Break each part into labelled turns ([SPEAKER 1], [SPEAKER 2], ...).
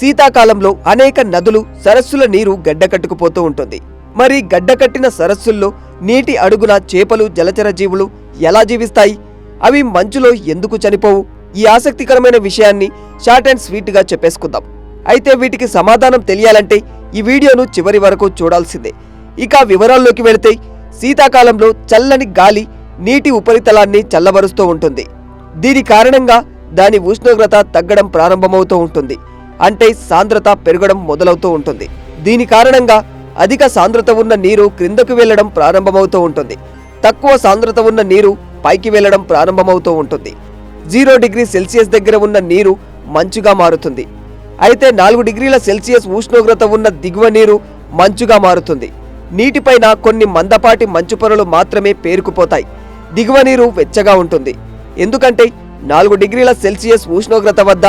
[SPEAKER 1] శీతాకాలంలో అనేక నదులు సరస్సుల నీరు గడ్డకట్టుకుపోతూ ఉంటుంది. మరి గడ్డకట్టిన సరస్సుల్లో నీటి అడుగున చేపలు జలచర జీవులు ఎలా జీవిస్తాయి? అవి మంచులో ఎందుకు చనిపోవు? ఈ ఆసక్తికరమైన విషయాన్ని షార్ట్ అండ్ స్వీట్గా చెప్పేసుకుందాం. అయితే వీటికి సమాధానం తెలియాలంటే ఈ వీడియోను చివరి వరకు చూడాల్సిందే. ఇక వివరాల్లోకి వెళితే శీతాకాలంలో చల్లని గాలి నీటి ఉపరితలాన్ని చల్లబరుస్తూ ఉంటుంది. దీని కారణంగా దాని ఉష్ణోగ్రత తగ్గడం ప్రారంభమవుతూ ఉంటుంది. అంటే సాంద్రత పెరగడం మొదలవుతూ ఉంటుంది. దీని కారణంగా అధిక సాంద్రత ఉన్న నీరు క్రిందకు వెళ్ళడం ప్రారంభమవుతూ ఉంటుంది. తక్కువ సాంద్రత ఉన్న నీరు పైకి వెళ్ళడం ప్రారంభమవుతూ ఉంటుంది. జీరో డిగ్రీ సెల్సియస్ దగ్గర ఉన్న నీరు మంచుగా మారుతుంది. అయితే నాలుగు డిగ్రీల సెల్సియస్ ఉష్ణోగ్రత ఉన్న దిగువ నీరు మంచుగా మారుతుంది. నీటిపైన కొన్ని మందపాటి మంచు పొరలు మాత్రమే పేరుకుపోతాయి. దిగువ నీరు వెచ్చగా ఉంటుంది. ఎందుకంటే నాలుగు డిగ్రీల సెల్సియస్ ఉష్ణోగ్రత వద్ద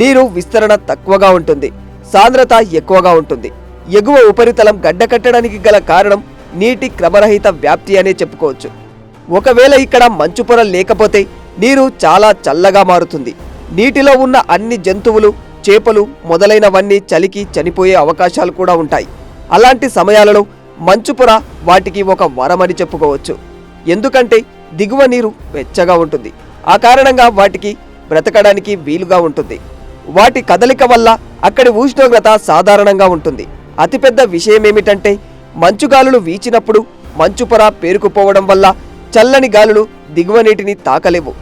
[SPEAKER 1] నీరు విస్తరణ తక్కువగా ఉంటుంది సాంద్రత ఎక్కువగా ఉంటుంది. ఎగువ ఉపరితలం గడ్డకట్టడానికి గల కారణం నీటి క్రమరహిత వ్యాప్తి అనే చెప్పుకోవచ్చు. ఒకవేళ ఇక్కడ మంచు పొర లేకపోతే నీరు చాలా చల్లగా మారుతుంది. నీటిలో ఉన్న అన్ని జంతువులు చేపలు మొదలైనవన్నీ చలికి చనిపోయే అవకాశాలు కూడా ఉంటాయి. అలాంటి సమయాలలో మంచు పొర వాటికి ఒక వరమని చెప్పుకోవచ్చు. ఎందుకంటే దిగువ నీరు వెచ్చగా ఉంటుంది. ఆ కారణంగా వాటికి బ్రతకడానికి వీలుగా ఉంటుంది. వాటి కదలిక వల్ల అక్కడి ఉష్ణోగ్రత సాధారణంగా ఉంటుంది. అతిపెద్ద విషయం ఏమిటంటే మంచుగాలులు వీచినప్పుడు మంచు పొర పేరుకుపోవడం వల్ల చల్లని గాలులు దిగువ నీటిని తాకలేవు.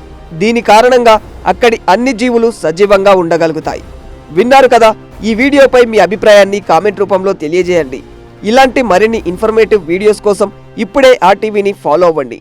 [SPEAKER 1] దీని కారణంగా అక్కడి అన్ని జీవులు సజీవంగా ఉండగలుగుతాయి. విన్నారు కదా ఈ వీడియోపై మీ అభిప్రాయాన్ని కామెంట్ రూపంలో తెలియజేయండి. ఇలాంటి మరిన్ని ఇన్ఫర్మేటివ్ వీడియోస్ కోసం ఇప్పుడే ఆ టీవీని ఫాలో అవ్వండి.